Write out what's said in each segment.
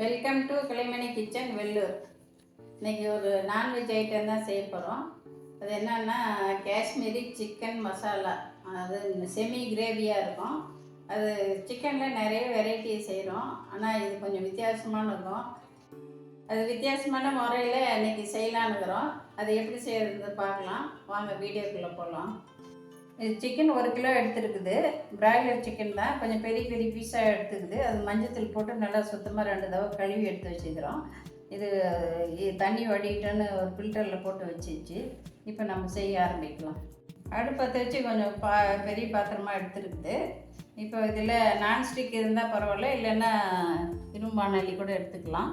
Welcome to கிளைமணி kitchen Vellur இன்னைக்கு ஒரு நான்வெஜ் ஐட்டம் தான் செய்ய போகிறோம் அது என்னன்னா காஷ்மீரி சிக்கன் மசாலா அது செமி கிரேவியாக இருக்கும். அது சிக்கனில் நிறைய வெரைட்டி செய்கிறோம் ஆனால் இது கொஞ்சம் வித்தியாசமான இருக்கும். அது வித்தியாசமான முறையில் இன்னைக்கு செய்யலான்னுக்கிறோம் அது எப்படி செய்கிறது பார்க்கலாம். வாங்க வீடியோக்குள்ளே போகலாம் சிக்கன் ஒரு கிலோ எடுத்துருக்குது. பிராய்லர் சிக்கன் தான். கொஞ்சம் பெரிய பெரிய பீஸாக எடுத்துக்குது அது மஞ்சத்தூள் போட்டு நல்லா சுத்தமாக ரெண்டு தடவை கழுவி எடுத்து வச்சுக்கிறோம் இது தண்ணி வடிக்கிட்டோன்னு ஒரு ஃபில்டரில் போட்டு வச்சிச்சு இப்போ நம்ம செய்ய ஆரம்பிக்கலாம். அடுப்பத்தை வச்சு கொஞ்சம் பா பெரிய பாத்திரமாக எடுத்துருக்குது. இப்போ இதில் நான்ஸ்டிக் இருந்தால் பரவாயில்ல இல்லைன்னா இரும்பானலி கூட எடுத்துக்கலாம்.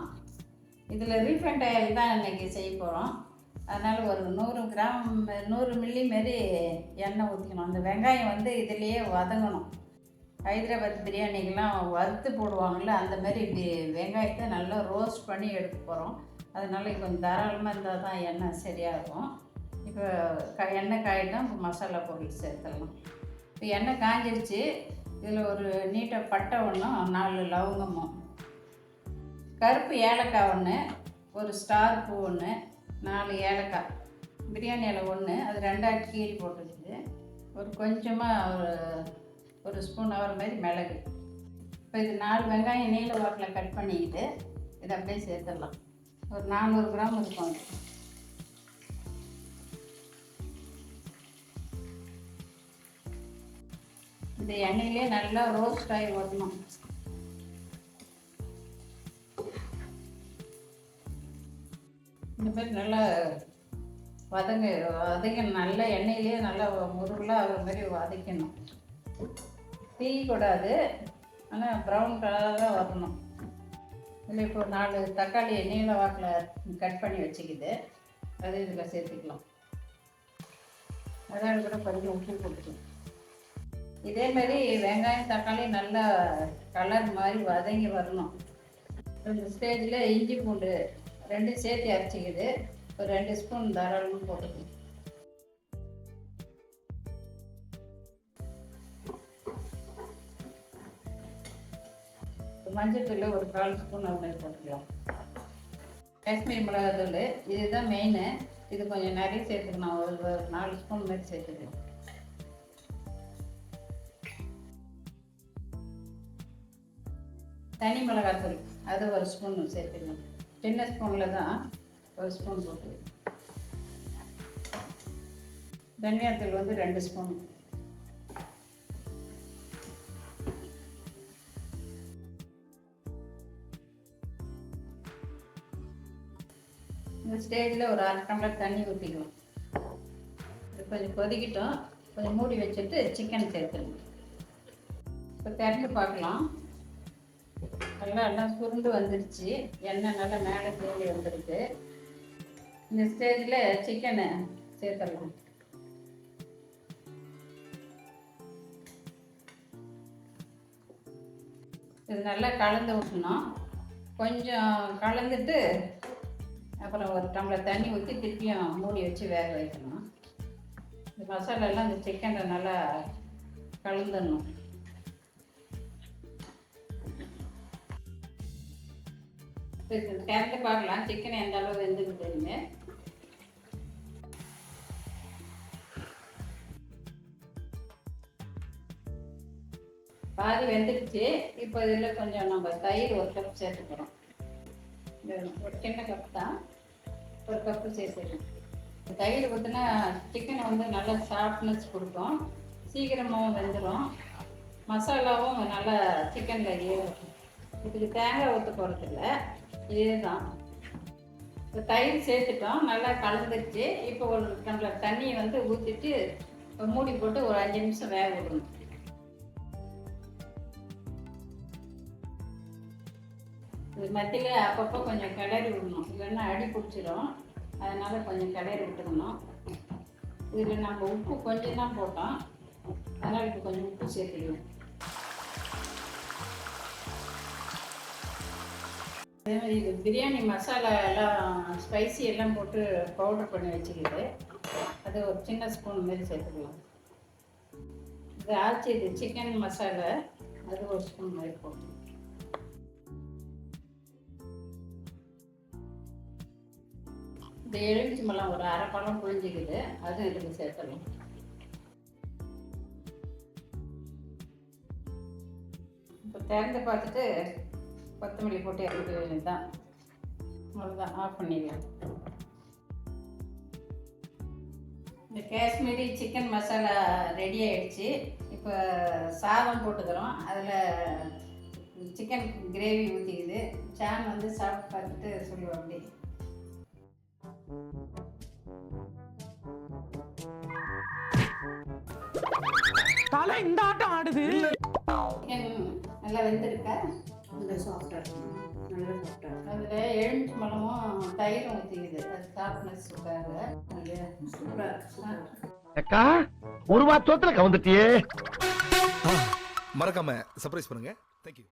இதில் ரீஃபைண்ட் ஆயில் தான் இன்றைக்கி செய்ய போகிறோம் அதனால் ஒரு நூறு கிராம் நூறு மில்லி மாரி எண்ணெய் ஊற்றிக்கணும் அந்த வெங்காயம் வந்து இதுலேயே வதங்கணும். ஹைதராபாத் பிரியாணிக்கெலாம் வறுத்து போடுவாங்கள்ல அந்த மாதிரி வெங்காயத்தை நல்லா ரோஸ்ட் பண்ணி எடுக்க போகிறோம் அதனால கொஞ்சம் தாராளமாக இருந்தால் தான் எண்ணெய் சரியாக இருக்கும் இப்போ க எண்ணெய் காயிட்டும் இப்போ மசாலா பொருள் சேர்த்துடலாம். இப்போ எண்ணெய் காஞ்சிருச்சு. இதில் ஒரு நீட்டாக பட்டை ஒன்றும் நாலு லவங்கமும். கருப்பு ஏலக்காய் ஒன்று ஒரு ஸ்டார் பூ ஒன்று நாலு ஏலக்காய். பிரியாணி இலை ஒன்று அது ரெண்டாக கீழ் போட்டுச்சு ஒரு கொஞ்சமாக ஒரு ஒரு ஸ்பூன் ஆகிற மாதிரி மிளகு. இப்போ இது நாலு வெங்காயம் நீல வாக்கில் கட் பண்ணிக்கிட்டு இதை அப்படியே சேர்த்துடலாம். ஒரு நானூறு கிராம் இருக்கும் இந்த எண்ணெயிலே நல்லா ரோஸ்ட் ஆகி வரணும். மாதிரி நல்லா வதங்க வதங்க நல்ல எண்ணெயிலேயே நல்லா முருகலாக ஆகிற மாதிரி வதக்கணும். தீயக்கூடாது ஆனால் ப்ரௌன் கலராக வரணும். இதில் இப்போ நாலு தக்காளி எண்ணெயில் வாக்கில் கட் பண்ணி வச்சுக்கிது அது இதில் சேர்த்துக்கலாம். அதான் கூட கொஞ்சம் உப்பு கொடுக்கும் இதே மாதிரி வெங்காயம் தக்காளி நல்லா கலர் மாதிரி வதங்கி வரணும். இந்த ஸ்டேஜில் இஞ்சி பூண்டு ரெண்டும் சேர்த்து அரைச்சிக்கிது. ஒரு ரெண்டு ஸ்பூன் தாராளமாக போட்டுக்கணும் மஞ்சத்தூள் ஒரு கால் ஸ்பூன் அது மாதிரி போட்டுக்கலாம். காஷ்மீரி மிளகாத்தூள் இதுதான் மெயின் இது கொஞ்சம் நிறைய சேர்த்துக்கணும். ஒரு ஒரு நாலு ஸ்பூன் மாதிரி சேர்த்துக்கணும் தனி மிளகாத்தூள் அது ஒரு ஸ்பூன் சேர்த்துக்கணும். சின்ன ஸ்பூனில் தான் ஒரு ஸ்பூன் போட்டு. தனியாத்தூள் வந்து ரெண்டு ஸ்பூன் இந்த ஸ்டேஜில் ஒரு அரை டம்ளர் தண்ணி ஊற்றிக்கலாம் இது கொஞ்சம் கொதிக்கிட்டோம். கொஞ்சம் மூடி வச்சுட்டு சிக்கன் சேர்த்துக்கணும் இப்போ திறந்து பார்க்கலாம். நல்லா எல்லாம் சுருண்டு வந்துடுச்சு. எண்ணெய் நல்லா மேலே தேடி வந்துடுது. இந்த ஸ்டேஜில் சிக்கனை சேர்த்துடலாம். இது நல்லா கலந்து விட்டணும் கொஞ்சம் கலந்துட்டு அப்புறம் ஒரு டம்ளர் தண்ணி ஊற்றி திருப்பியும் மூடி வச்சு வேக வைக்கணும். இந்த மசாலாலாம் இந்த சிக்கனில் நல்லா கலந்துடணும். திறந்து பார்க்கலாம். சிக்கன் எந்த அளவு வெந்துக்குதுன்னு பாதி வெந்துடுச்சு இப்போ இதில் கொஞ்சம் நம்ம தயிர் ஒரு கப் சேர்த்துக்கிறோம். ஒரு சின்ன கப் தான். ஒரு கப்பு சேர்த்துக்கணும் தயிர் ஊற்றினா சிக்கன் வந்து நல்லா சாஃப்ட்னஸ் கொடுக்கும். சீக்கிரமாகவும் வெந்துடும் மசாலாவும் நல்லா சிக்கனில் ஏறும். இதுக்கு தேங்காய் ஊற்ற போகிறதில்ல இதுதான். இப்போ தயிர் சேர்த்துட்டோம் நல்லா கலந்துருச்சு. இப்போ ஒரு டம்ளர் தண்ணியை வந்து ஊற்றிட்டு மூடி போட்டு ஒரு அஞ்சு நிமிஷம் வேக விடணும். இது மத்தியில் அப்பப்போ கொஞ்சம் கிளறி விடணும். இல்லைன்னா அடி பிடிச்சிரும். அதனால் கொஞ்சம் கிளறி விட்டுக்கணும். இதில் நம்ம உப்பு கொஞ்சம் தான் போட்டோம். அதனால் இப்போ கொஞ்சம் உப்பு சேர்த்துக்கணும். அதே மாதிரி இது பிரியாணி மசாலா எல்லாம் ஸ்பைசி எல்லாம் போட்டு பவுடர் பண்ணி வச்சுக்கிட்டு அது ஒரு சின்ன ஸ்பூன் மாதிரி சேர்த்துக்கலாம். இது ஆச்சு இது சிக்கன் மசாலா அது ஒரு ஸ்பூன் மாதிரி போடணும் இந்த எலுமிச்சம்பழம் ஒரு அரை பழம் புழிஞ்சிக்குது அதுவும் இதுக்கு சேர்த்துக்கலாம் இப்போ திறந்து பார்த்துட்டு கொத்தமல்லி போட்டு இறக்க வேண்டியதுதான் அவ்வளோதான் ஆஃப் பண்ணிடலாம். இந்த காஷ்மீரி சிக்கன் மசாலா ரெடி ஆயிடுச்சு. இப்போ சாதம் போட்டுக்கிறோம். அதில் சிக்கன் கிரேவி ஊற்றிக்குது சான் வந்து சாப்பிட்டு பார்த்துட்டு சொல்லுவோம் அப்படி. தலை இந்த ஆட்டம் ஆடுது. நல்லா வெந்திருக்கா? நல்லா சாஃப்டாக இருக்கும். நல்லா சாஃப்டாக இருக்கும். அதில் எலுமிச்சை மலமும் தயிரும் ஊற்றிக்குது அது அது சூப்பராக இருக்கு. அக்கா ஒரு வாரத்துல கவுந்துட்டியே மறக்காம சர்ப்ரைஸ் பண்ணுங்க. தேங்க்யூ